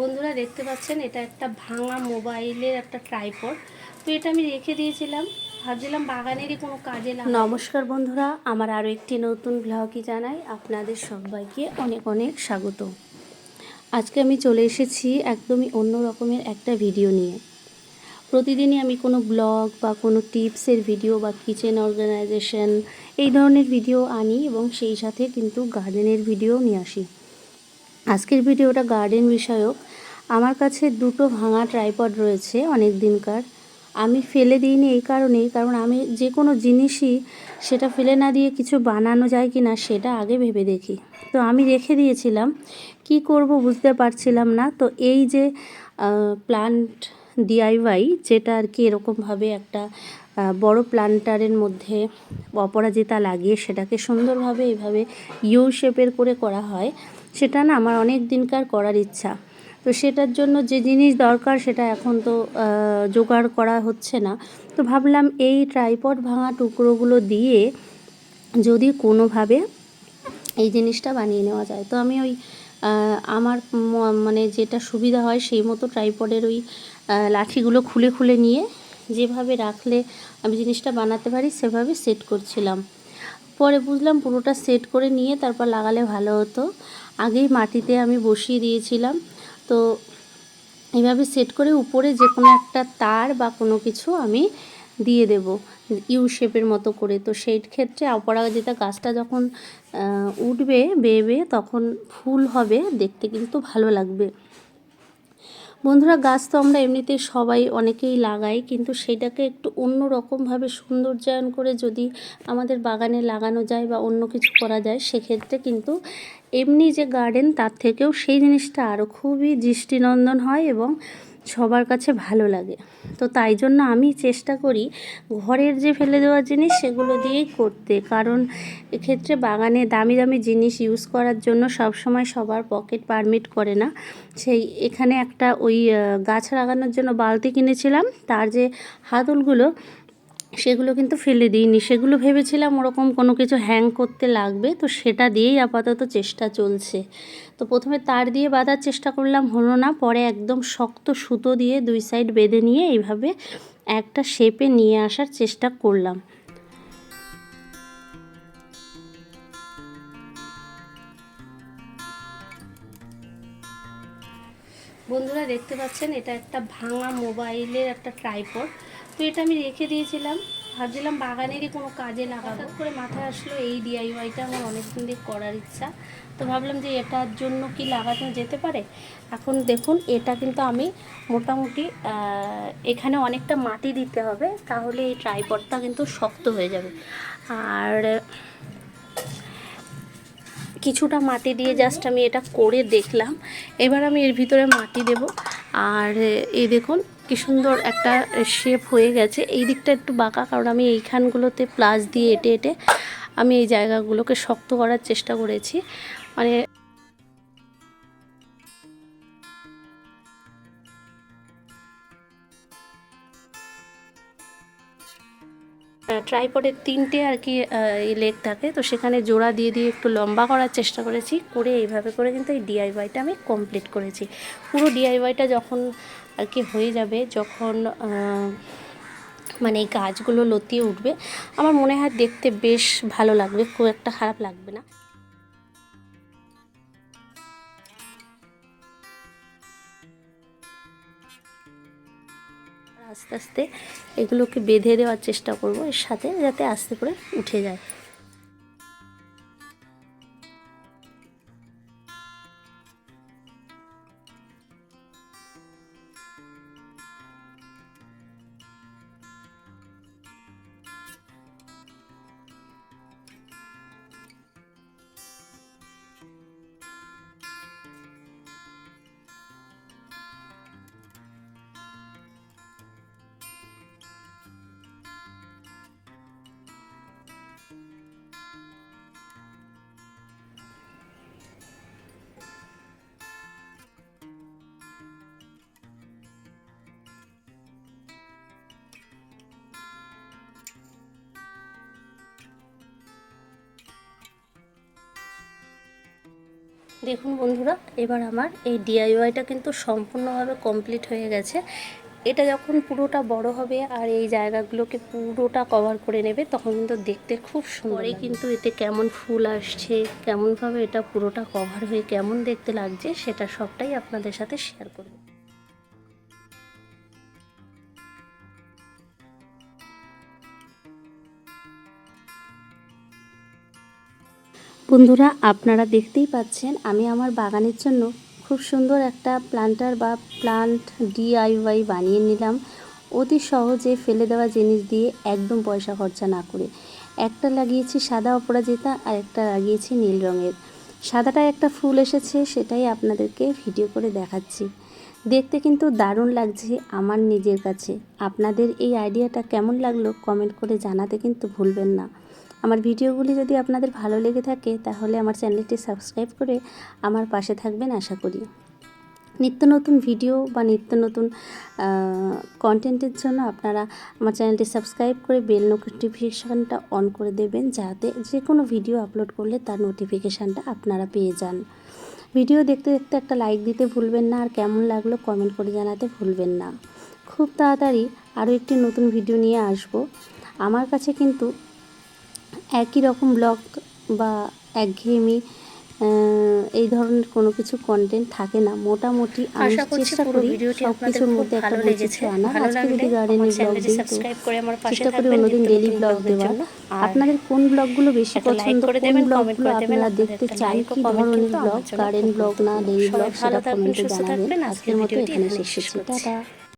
বন্ধুরা দেখতে পাচ্ছেন, এটা একটা ভাঙা মোবাইলের একটা ট্রাইপড। তো এটা আমি রেখে দিয়েছিলাম। ভাবছিলাম বাগানেরই কোনো কাজে। নমস্কার বন্ধুরা, আমার আরও একটি নতুন ব্লগই জানাই। আপনাদের সবাইকে অনেক অনেক স্বাগত। আজকে আমি চলে এসেছি একদমই অন্য রকমের একটা ভিডিও নিয়ে। প্রতিদিনই আমি কোনো ব্লগ বা কোনো টিপসের ভিডিও বা কিচেন অর্গানাইজেশন এই ধরনের ভিডিও আনি এবং সেই সাথে কিন্তু গার্ডেনের ভিডিও নিয়ে আসি। আজকের ভিডিওটা গার্ডেন বিষয়ক। আমার কাছে দুটো ভাঙা ট্রাইপড রয়েছে অনেক দিনকার আমি ফেলে দিইনি এই কারণেই, কারণ আমি যে কোনো জিনিসই সেটা ফেলে না দিয়ে কিছু বানানো যায় কি না সেটা আগে ভেবে দেখি। তো আমি রেখে দিয়েছিলাম, কি করব বুঝতে পারছিলাম না। তো এই যে প্লান্ট ডিআইওয়াই যেটা আর কি এরকমভাবে একটা বড় প্লান্টারের মধ্যে অপরাজিতা লাগিয়ে সেটাকে সুন্দরভাবে এইভাবে ইউ শেপের করে করা হয়। সেটা না আমার অনেক দিনকার করার ইচ্ছা। তো সেটার জন্য যে জিনিস দরকার সেটা এখন তো জোগাড় করা হচ্ছে না। তো ভাবলাম এই ট্রাইপড ভাঙা টুকরোগুলো দিয়ে যদি কোনোভাবে এই জিনিসটা বানিয়ে নেওয়া যায়। তো আমি ওই আমার মানে যেটা সুবিধা হয় সেই মতো ট্রাইপডের ওই লাঠিগুলো খুলে খুলে নিয়ে যেভাবে রাখলে আমি জিনিসটা বানাতে পারি সেভাবে সেট করছিলাম। পরে বুঝলাম পুরোটা সেট করে নিয়ে তারপর লাগালে ভালো হতো। আগেই মাটিতে আমি বসিয়ে দিয়েছিলাম। তো এভাবে সেট করে উপরে যে কোনো একটা তার বা কোনো কিছু আমি দিয়ে দেব ইউ শেপের মতো করে। তো সেই ক্ষেত্রে অপরাজিতা গাছটা যখন উঠবে বেয়ে তখন ফুল হবে, দেখতে কিন্তু ভালো লাগবে। বন্ধুরা, গাছ তো আমরা এমনিতে সবাই অনেকেই লাগাই, কিন্তু সেটাকে একটু অন্য রকমভাবে সৌন্দর্যায়ন করে যদি আমাদের বাগানে লাগানো যায় বা অন্য কিছু করা যায়, সেক্ষেত্রে কিন্তু এমনি যে গার্ডেন তার থেকেও সেই জিনিসটা আরও খুবই দৃষ্টিনন্দন হয় এবং সবার কাছে ভালো লাগে। তো তাই জন্য আমি চেষ্টা করি ঘরের যে ফেলে দেওয়া জিনিস সেগুলো দিয়েই করতে। কারণ এক্ষেত্রে বাগানে দামি দামি জিনিস ইউজ করার জন্য সবসময় সবার পকেট পারমিট করে না। সেই এখানে একটা ওই গাছ লাগানোর জন্য বালতি কিনেছিলাম। তার যে হাতলগুলো সেগুলো কিন্তু ফেলে দিইনি। সেগুলো ভেবেছিলাম ওরকম কোনো কিছু হ্যাং করতে লাগবে, তো সেটা দিয়েই আপাতত চেষ্টা চলছে। তো প্রথমে তার দিয়ে বাঁধার চেষ্টা করলাম, হলো না। পরে একদম শক্ত সুতো দিয়ে দুই সাইড বেঁধে নিয়ে এইভাবে একটা শেপে নিয়ে আসার চেষ্টা করলাম। বন্ধুরা, দেখতে পাচ্ছেন এটা একটা ভাঙা মোবাইলের একটা ট্রাইপড তো এটা আমি রেখে দিয়েছিলাম। ভাবছিলাম বাগানেরই কোনো কাজে লাগাবো। করে মাথায় আসলো এই ডিআইওয়াইটা আমার অনেক দিন করার ইচ্ছা। তো ভাবলাম যে এটার জন্য কি লাগানো যেতে পারে? এখন দেখুন, এটা কিন্তু আমি মোটামুটি এখানে অনেকটা মাটি দিতে হবে, তাহলে এই ট্রাইপডটা কিন্তু শক্ত হয়ে যাবে। আর কিছুটা মাটি দিয়ে জাস্ট আমি এটা করে দেখলাম। এবার আমি এর ভিতরে মাটি দেব। আর এই দেখুন কি সুন্দর একটা শেপ হয়ে গেছে। এই দিকটা একটু বাঁকা, কারণ আমি এইখানগুলোতে প্লাস দিয়ে এটে এটে আমি এই জায়গাগুলোকে শক্ত করার চেষ্টা করেছি। মানে ট্রাইপডের তিনটে আর কি লেগ থাকে। তো সেখানে জোড়া দিয়ে দিয়ে একটু লম্বা করার চেষ্টা করেছি। করে এইভাবে করে কিন্তু এই ডিআইওয়াইটা আমি কমপ্লিট করেছি। পুরো ডিআইওয়াইটা যখন আর কি হয়ে যাবে, যখন মানে এই গাছগুলো লতিয়ে উঠবে, আমার মনে হয় দেখতে বেশ ভালো লাগবে, খুব একটা খারাপ লাগবে না। আস্তে আস্তে এগুলোকে বেঁধে দেওয়ার চেষ্টা করব এর সাথে যাতে আস্তে করে উঠে যায়। দেখুন বন্ধুরা এবার আমার এই ডিআইওয়াইটা কিন্তু সম্পূর্ণভাবে কমপ্লিট হয়ে গেছে। এটা যখন পুরোটা বড় হবে আর এই জায়গাগুলোকে পুরোটা কভার করে নেবে তখন কিন্তু দেখতে খুব সুন্দর কিন্তু এতে কেমন ফুল আসছে কেমনভাবে এটা পুরোটা কভার হয়ে কেমন দেখতে লাগছে সেটা সবটাই আপনাদের সাথে শেয়ার করব। বন্ধুরা, আপনারা দেখতেই পাচ্ছেন আমি আমার বাগানের জন্য খুব সুন্দর একটা প্লান্টার বা প্লান্ট ডিআইওয়াই বানিয়ে নিলাম। অতি সহজে ফেলে দেওয়া জিনিস দিয়ে একদম পয়সা খরচা না করে। একটা লাগিয়েছি সাদা অপরাজিতা আর একটা লাগিয়েছি নীল রঙের। সাদাটা একটা ফুল এসেছে, সেটাই আপনাদেরকে ভিডিও করে দেখাচ্ছি। দেখতে কিন্তু দারুণ লাগছে আমার নিজের কাছে। আপনাদের এই আইডিয়াটা কেমন লাগল কমেন্ট করে জানাতে কিন্তু ভুলবেন না। আমার ভিডিওগুলি যদি আপনাদের ভালো লেগে থাকে, তাহলে আমার চ্যানেলটি সাবস্ক্রাইব করে আমার পাশে থাকবেন আশা করি। নিত্য নতুন ভিডিও বা নিত্য নতুন কন্টেন্টের জন্য আপনারা আমার চ্যানেলটি সাবস্ক্রাইব করে বেল নোটিফিকেশানটা অন করে দেবেন, যাতে যে কোনো ভিডিও আপলোড করলে তার নোটিফিকেশানটা আপনারা পেয়ে যান। ভিডিও দেখতে দেখতে একটা লাইক দিতে ভুলবেন না, আর কেমন লাগল কমেন্ট করে জানাতে ভুলবেন না। খুব তাড়াতাড়ি আরও একটি নতুন ভিডিও নিয়ে আসব। আমার কাছে কিন্তু একই রকম ব্লগ বা একঘেয়েমি এই ধরনের কোনো কিছু কন্টেন্ট থাকে না। মোটামুটি আমি চেষ্টা করি সব কিছুর মধ্যে একটা বৈচিত্র্য ভালো আজকে যদি গার্ডেনের ব্লগ দিই তো চেষ্টা করি অন্যদিন ডেলি ব্লগ দেওয়ার। আপনাদের কোন ব্লগগুলো বেশি পছন্দ? করে কোন ব্লগগুলো আপনারা দেখতে চান কি ধরনের ব্লগ গার্ডেন ব্লগ না ডেলি ব্লগ সেটা কমেন্টে জানাবেন আজকের মতো এখানে শেষ করছি। টাটা।